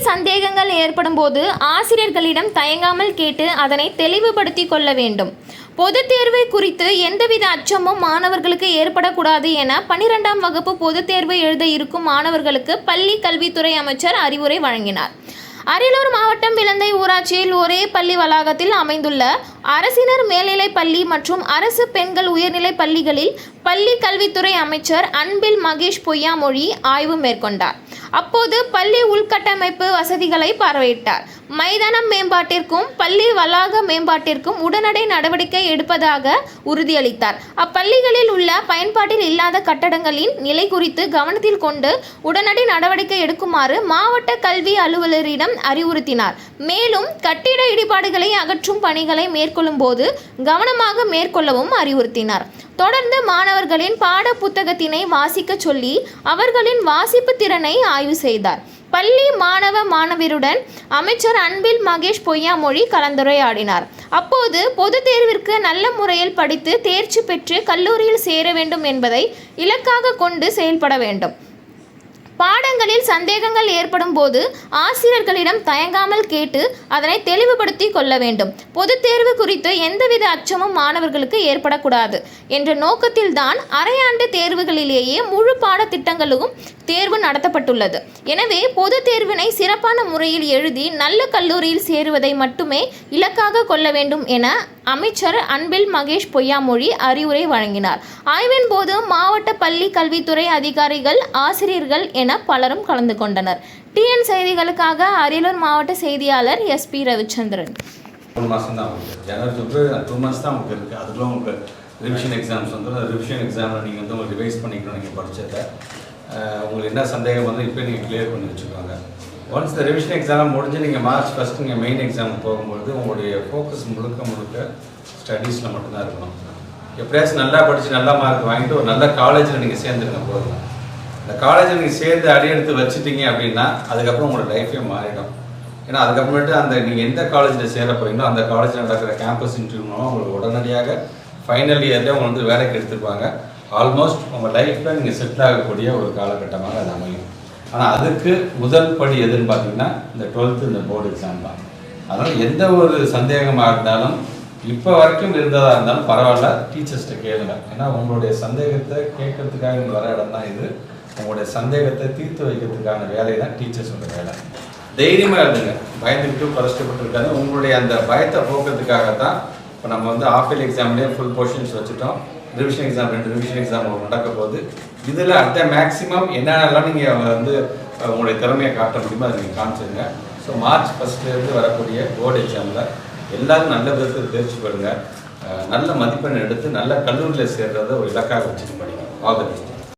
சந்தேகங்கள் ஏற்படும் போது ஆசிரியர்களிடம் தயங்காமல் கேட்டு அதனை தெளிவுபடுத்தி கொள்ள வேண்டும். பொதுத் தேர்வை குறித்து எந்தவித அச்சமும் மாணவர்களுக்கு ஏற்படக்கூடாது என பனிரெண்டாம் வகுப்பு பொதுத் தேர்வு எழுத இருக்கும் மாணவர்களுக்கு பள்ளி கல்வித்துறை அமைச்சர் அறிவுரை வழங்கினார். அரியலூர் மாவட்டம் விலந்தை ஊராட்சியில் ஒரே பள்ளி வளாகத்தில் அமைந்துள்ள அரசினர் மேல்நிலைப் பள்ளி மற்றும் அரசு பெண்கள் உயர்நிலைப் பள்ளிகளில் பள்ளி கல்வித்துறை அமைச்சர் அன்பில் மகேஷ் பொய்யாமொழி ஆய்வு மேற்கொண்டார். அப்போது பள்ளி உள்கட்டமைப்பு வசதிகளை பார்வையிட்டார். மைதானம் மேம்பாட்டிற்கும் பள்ளி வளாக மேம்பாட்டிற்கும் உடனடி நடவடிக்கை எடுப்பதாக உறுதியளித்தார். அப்பள்ளிகளில் உள்ள பயன்பாட்டில் இல்லாத கட்டடங்களின் நிலை குறித்து கவனத்தில் கொண்டு உடனடி நடவடிக்கை எடுக்குமாறு மாவட்ட கல்வி அலுவலரிடம் அறிவுறுத்தினார். மேலும் கட்டிட இடிபாடுகளை அகற்றும் பணிகளை மேற்கொள்ளும் போது கவனமாக மேற்கொள்ளவும் அறிவுறுத்தினார். தொடர்ந்து மாணவர்களின் பாட புத்தகத்தினை வாசிக்க சொல்லி அவர்களின் வாசிப்பு திறனை ஆய்வு செய்தார். பள்ளி மாணவ மாணவியருடன் அமைச்சர் அன்பில் மகேஷ் பொய்யாமொழி கலந்துரையாடினார். அப்போது பொது தேர்விற்கு நல்ல முறையில் படித்து தேர்ச்சி பெற்று கல்லூரியில் சேர வேண்டும் என்பதை இலக்காக கொண்டு செயல்பட வேண்டும். பாடங்களில் சந்தேகங்கள் ஏற்படும் போது ஆசிரியர்களிடம் தயங்காமல் கேட்டு அதனை தெளிவுபடுத்தி கொள்ள வேண்டும். பொதுத் தேர்வு குறித்து எந்தவித அச்சமும் மாணவர்களுக்கு ஏற்படக்கூடாது என்ற நோக்கத்தில்தான் அரையாண்டு தேர்வுகளிலேயே முழு பாடத்திட்டங்களும் தேர்வு நடத்தப்பட்டுள்ளது. எனவே பொதுத் தேர்வினை சிறப்பான முறையில் எழுதி நல்ல கல்லூரியில் சேருவதை மட்டுமே இலக்காக கொள்ள வேண்டும் என அமைச்சர் அன்பில் மகேஷ் பொய்யாமொழி அறிவுரை வழங்கினார். ஆய்வின் போது மாவட்ட பள்ளி கல்வித்துறை அதிகாரிகள் ஆசிரியர்கள் என பலரும் கலந்து கொண்டனர். டிஎன் செய்திகளுக்காக அரியலூர் மாவட்ட செய்தியாளர் எஸ் பி ரவிச்சந்திரன். மூணு மாதம் தான் உங்களுக்கு ஜனவரி பிப்ரவரி டூ மந்த்ஸ் தான் உங்களுக்கு இருக்குது அதுக்குள்ள உங்களுக்கு ரிவிஷன் எக்ஸாம்ஸ் வந்து ரிவிஷன் எக்ஸாமில் நீங்கள் வந்து உங்களுக்கு ரிவைஸ் பண்ணிக்கணும் நீங்கள் படித்ததை உங்களுக்கு என்ன சந்தேகம் வந்து இப்போ நீங்கள் கிளியர் பண்ணி வச்சுக்கோங்க ஒன்ஸ் இந்த ரிவிஷன் எக்ஸாம் முடிஞ்சு நீங்கள் மார்ச் ஃபஸ்ட் நீங்கள் மெயின் எக்ஸாம் போகும்பொழுது உங்களுடைய ஃபோக்கஸ் முழுக்க முழுக்க ஸ்டடீஸில் மட்டும்தான் இருக்கணும். எப்படியாச்சும் நல்லா படித்து நல்லா மார்க் வாங்கிட்டு ஒரு நல்ல காலேஜில் நீங்கள் சேர்ந்துருங்க போதும். இந்த காலேஜில் நீங்கள் சேர்ந்து அடியெடுத்து வச்சுட்டீங்க அப்படின்னா அதுக்கப்புறம் உங்களோட லைஃபே மாறிடும். ஏன்னா அதுக்கப்புறமேட்டு அந்த நீங்கள் எந்த காலேஜில் சேர போறீங்களோ அந்த காலேஜில் நடக்கிற கேம்பஸ் இன்டர்வியூ உங்களுக்கு உடனடியாக ஃபைனல் இயர்லேயே உங்களை வந்து வேலைக்கு எடுத்துருப்பாங்க. ஆல்மோஸ்ட் உங்கள் லைஃப்பில் நீங்கள் செட்டில் ஆகக்கூடிய ஒரு காலகட்டமாக அது அமையும். ஆனால் அதுக்கு முதல் படி எதுன்னு பார்த்தீங்கன்னா இந்த டுவெல்த்து இந்த போர்டு எக்ஸாம் தான். அதனால் எந்த ஒரு சந்தேகமாக இருந்தாலும் இப்போ வரைக்கும் இருந்ததாக இருந்தாலும் பரவாயில்ல டீச்சர்ஸ்கிட்ட கேளுங்க. ஏன்னா உங்களுடைய சந்தேகத்தை கேட்கறதுக்காக வர இடம் தான் இது. உங்களுடைய சந்தேகத்தை தீர்த்து வைக்கிறதுக்கான வேலை தான் டீச்சர்ஸோட வேலை. தைரியமாக இருந்துங்க. பயந்துக்கிட்டு பதஷ்டப்பட்டு உங்களுடைய அந்த பயத்தை போக்குறதுக்காக தான் இப்போ நம்ம வந்து ஆஃபில் எக்ஸாம்லேயே ஃபுல் போர்ஷன்ஸ் வச்சுட்டோம். ரிவிஷன் எக்ஸாம் ரெண்டு ரிவிஷன் எக்ஸாம் நடக்க போகுது. இதில் அடுத்த மேக்ஸிமம் என்னென்னலாம் நீங்கள் வந்து உங்களுடைய திறமையை காட்ட முடியுமோ அதை நீங்கள் காமிச்சிருங்க. ஸோ மார்ச் ஃபஸ்ட்லேருந்து வரக்கூடிய போர்டு எக்ஸாமில் எல்லோரும் நல்ல விதத்தில் தேர்ச்சி பெறுங்க. நல்ல மதிப்பெண் எடுத்து நல்ல கல்லூரியில் சேர்றதை ஒரு இலக்காக வச்சுக்க முடியும் ஆல்